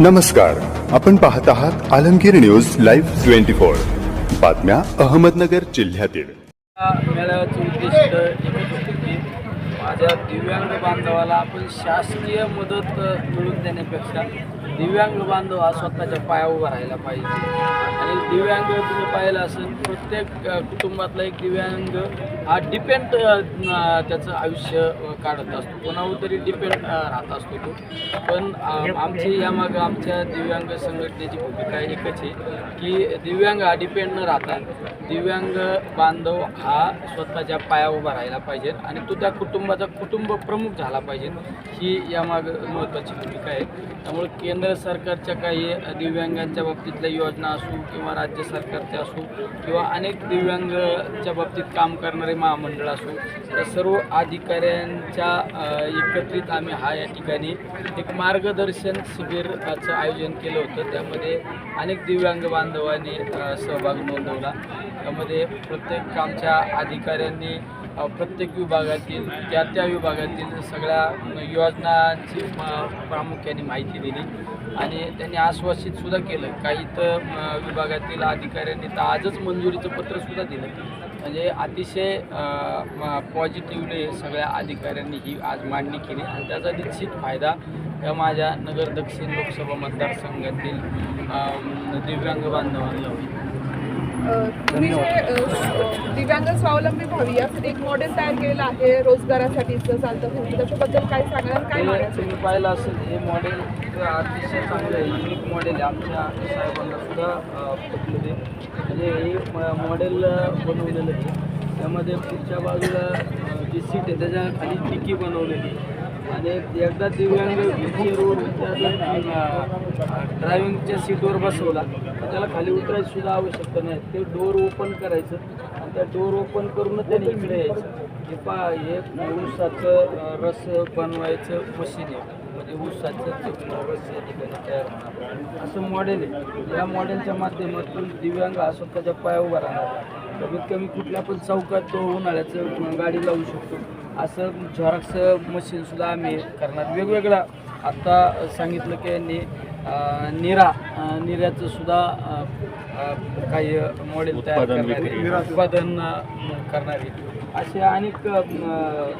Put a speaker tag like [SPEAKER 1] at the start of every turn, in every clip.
[SPEAKER 1] नमस्कार. आपण पाहत आहात Alamgir news live twenty four. बातम्या अहमदनगर जिल्ह्यातील.
[SPEAKER 2] मेळाव्याचं उद्दिष्ट माझ्या दिव्यांग बांधवाला आपण शासकीय मदत मिळून देण्यापेक्षा दिव्यांग बांधव हा स्वतःच्या पायावर उभा राहायला पाहिजे. आणि दिव्यांग तुम्ही पाहिलं असेल प्रत्येक कुटुंबातला एक दिव्यांग हा डिपेंड त्याचं आयुष्य काढत असतो. कोणावर तरी डिपेंड राहत असतो तो. पण आमची यामागं आमच्या दिव्यांग संघटनेची भूमिका एकच आहे की दिव्यांग हा डिपेंड न राहता दिव्यांग बांधव हा स्वतःच्या पाया उभा राहायला पाहिजे आणि तो त्या कुटुंबाचा कुटुंब प्रमुख झाला पाहिजे ही यामागं महत्त्वाची भूमिका आहे. त्यामुळे केंद्र सरकारच्या काही दिव्यांगांच्या बाबतीतल्या योजना असो किंवा राज्य सरकारच्या असो किंवा अनेक दिव्यांगच्या बाबतीत काम करणारे महामंडळ असो त्या सर्व अधिकाऱ्यांच्या एकत्रित आम्ही हा या ठिकाणी एक मार्गदर्शन शिबिराचं आयोजन केलं होतं. त्यामध्ये अनेक दिव्यांग बांधवांनी सहभाग नोंदवला. त्यामध्ये प्रत्येक आमच्या अधिकाऱ्यांनी प्रत्येक विभागातील त्या त्या विभागातील सगळ्या योजनांची प्रामुख्याने माहिती दिली. आणि त्यांनी आश्वासितसुद्धा केलं. काही तर विभागातील अधिकाऱ्यांनी तर आजच मंजुरीचं पत्रसुद्धा दिलं. म्हणजे अतिशय पॉझिटिव्हली सगळ्या अधिकाऱ्यांनी ही आज मांडणी केली. आणि त्याचा निश्चित फायदा या माझ्या नगर दक्षिण लोकसभा मतदारसंघातील दिव्यांग बांधवांना होईल.
[SPEAKER 3] तुम्ही जे दिव्यांग स्वावलंबी व्हावी यासाठी एक मॉडेल तयार केलेलं आहे रोजगारासाठीचं चालतं म्हणून. त्याच्याबद्दल काय सांगाल आणि काय
[SPEAKER 2] तुम्ही पाहिलं असेल हे मॉडेल अतिशय चांगलं आहे. युनिक मॉडेल आहे आमच्या साहेबांना सुद्धा म्हणजे हे मॉडेल बनवलेलं आहे. त्यामध्ये पुढच्या बाजूला जी सीट आहे त्याच्याखाली टिकी बनवलेली आहे. आणि एकदा दिव्यांग व्हीलचेअरवर ड्रायव्हिंगच्या सीटवर बसवला तर त्याला खाली उतरायची सुद्धा आवश्यकता नाही. ते डोअर ओपन करायचं. आणि त्या डोअर ओपन करूनच त्याने इकडे यायचं. हे पा हे ऊसाचं रस बनवायचं मशीन आहे. म्हणजे ऊसाचं ते रस या ठिकाणी तयार होणार. असं मॉडेल आहे. या मॉडेलच्या माध्यमातून दिव्यांग हा स्वतःच्या पाया राहणार. कमीत कमी कुठल्या पण चौकात तो उन्हाळ्याचं गाडी लावू शकतो. असं झॉरक्स मशीनसुद्धा आम्ही करणार. वेगवेगळा आत्ता सांगितलं की यांनी अं, निरा निऱ्याचं सुद्धा काही मॉडेल तयार करणारे उत्पादन करणारे असे अनेक अं,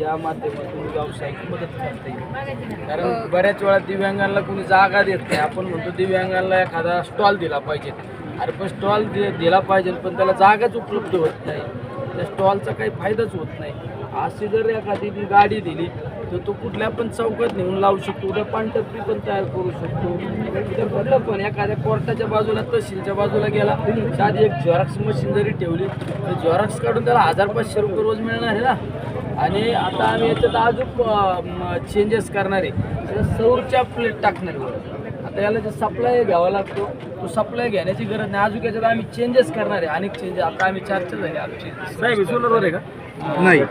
[SPEAKER 2] या माध्यमातून व्यावसायिक मदत करता येईल. कारण बऱ्याच वेळा दिव्यांगांना कोणी जागा देत नाही. आपण म्हणतो दिव्यांगांना एखादा स्टॉल दिला पाहिजे. अरे पण स्टॉल दि दिला पाहिजे पण त्याला जागाच उपलब्ध होत नाही. त्या स्टॉलचा काही फायदाच होत नाही. अशी जर एखादी ती गाडी दिली तर तो कुठल्या पण चौकात नेऊन लावू शकतो. उद्या पानटपरी पण तयार करू शकतो. कुठलं पण एखाद्या कोर्टाच्या बाजूला तहसीलच्या बाजूला गेला साधी एक झेरॉक्स मशीन जरी ठेवली तर झेरॉक्स काढून त्याला हजार पाचशे रुपये रोज मिळणार आहे ना? आणि आता आम्ही याच्यात अजून चेंजेस करणार आहे. सौरच्या प्लेट टाकणार आहे. आता याला जे सप्लाय घ्यावा लागतो तो सप्लाय घेण्याची गरज नाही. अजून याच्यात आम्ही चेंजेस करणार आहे. अनेक चेंजेस आता आम्ही चर्चा झाली आमची. साहेब सोलरवर आहे का?
[SPEAKER 4] नाही.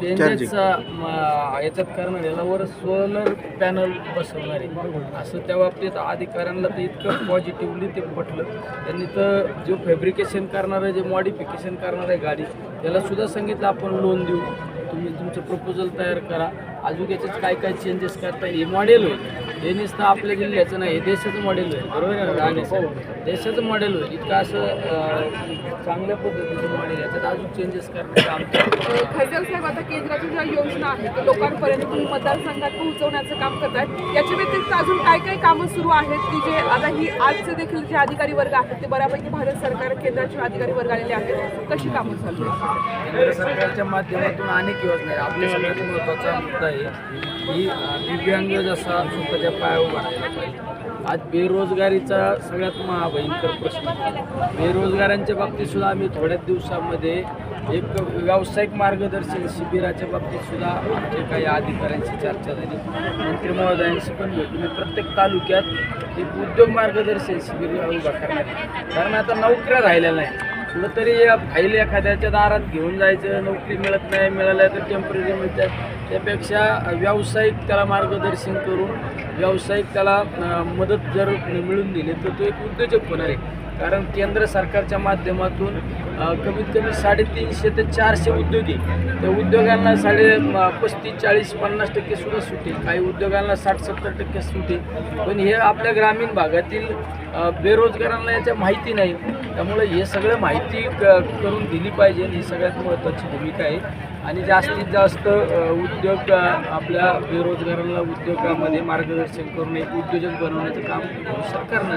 [SPEAKER 2] चेंजेस याच्यात करणार याला वर सोलर पॅनल बसवणार आहे. असं त्या बाबतीत अधिकाऱ्यांना तर इतकं पॉझिटिव्हली ते पटलं त्यांनी तर जो फॅब्रिकेशन करणार आहे जे मॉडिफिकेशन करणार आहे गाडी त्याला सुद्धा सांगितलं आपण लोन देऊ. तुम्ही तुमचं प्रपोजल तयार करा. अजून याच्यात काय काय चेंजेस करता येईल? हे मॉडेल होईल. हे नुसतं आपल्या जिल्ह्याचं नाही हे देशाचं मॉडेल होईल. बरोबर आहे? देशाचं मॉडेल होईल. इतकं असं चांगल्या पद्धतीचं मॉडेल याच्यात अजून चेंजेस करण्याचं आमचं
[SPEAKER 3] खैजल साहेब आता केंद्राच्या ज्या योजना आहेत लोकांपर्यंत तुम्ही मतदारसंघात पोहोचवण्याचं काम करतायत याच्या व्यतिरिक्त अजून काय काय कामं सुरू आहेत की जे आता ही आजचे देखील जे अधिकारी वर्ग आहेत ते बऱ्यापैकी भारत सरकार केंद्राचे अधिकारी वर्ग आलेले आहेत. कशी कामं चालू आहेत?
[SPEAKER 2] केंद्र सरकारच्या माध्यमातून अनेक योजना आहेत. आपल्या सगळ्यात महत्त्वाचा मुद्दा आहे. की दिव्यांग जसा स्वतःच्या पाया उभा राहिला पाहिजे. आज बेरोजगारीचा सगळ्यात महाभयंकर प्रश्न बेरोजगारांच्या बाबतीत सुद्धा आम्ही थोड्याच दिवसामध्ये एक व्यावसायिक मार्गदर्शन शिबिराच्या बाबतीत सुद्धा आमच्या काही अधिकाऱ्यांशी चर्चा झाली. मंत्री महोदयांशी पण भेटून प्रत्येक तालुक्यात एक उद्योग मार्गदर्शन शिबिर उभा करण्यात कारण आता नोकऱ्या राहिल्या नाही कुठंतरी फाईल एखाद्याच्या दारात घेऊन जायचं नोकरी मिळत नाही मिळाल्या तर टेंपररी म्हणजे मिळतात त्यापेक्षा व्यावसायिक त्याला मार्गदर्शन करून व्यावसायिक त्याला मदत जर मिळून दिली तर तो एक उद्योजक होणार आहे. कारण केंद्र सरकारच्या माध्यमातून कमीत कमी साडेतीनशे ते चारशे उद्योगी त्या उद्योगांना साडे पस्तीस चाळीस पन्नास टक्के सुद्धा सुटे काही उद्योगांना साठ सत्तर टक्के सुटे पण हे आपल्या ग्रामीण भागातील बेरोजगारांना याच्या माहिती नाही. त्यामुळे हे सगळं माहिती क करून दिली पाहिजे. ही सगळ्यात महत्त्वाची भूमिका आहे. आणि जास्तीत जास्त उद्योग आपल्या बेरोजगारांना उद्योगामध्ये मार्गदर्शन करून एक उद्योजक बनवण्याचं काम सरकारनं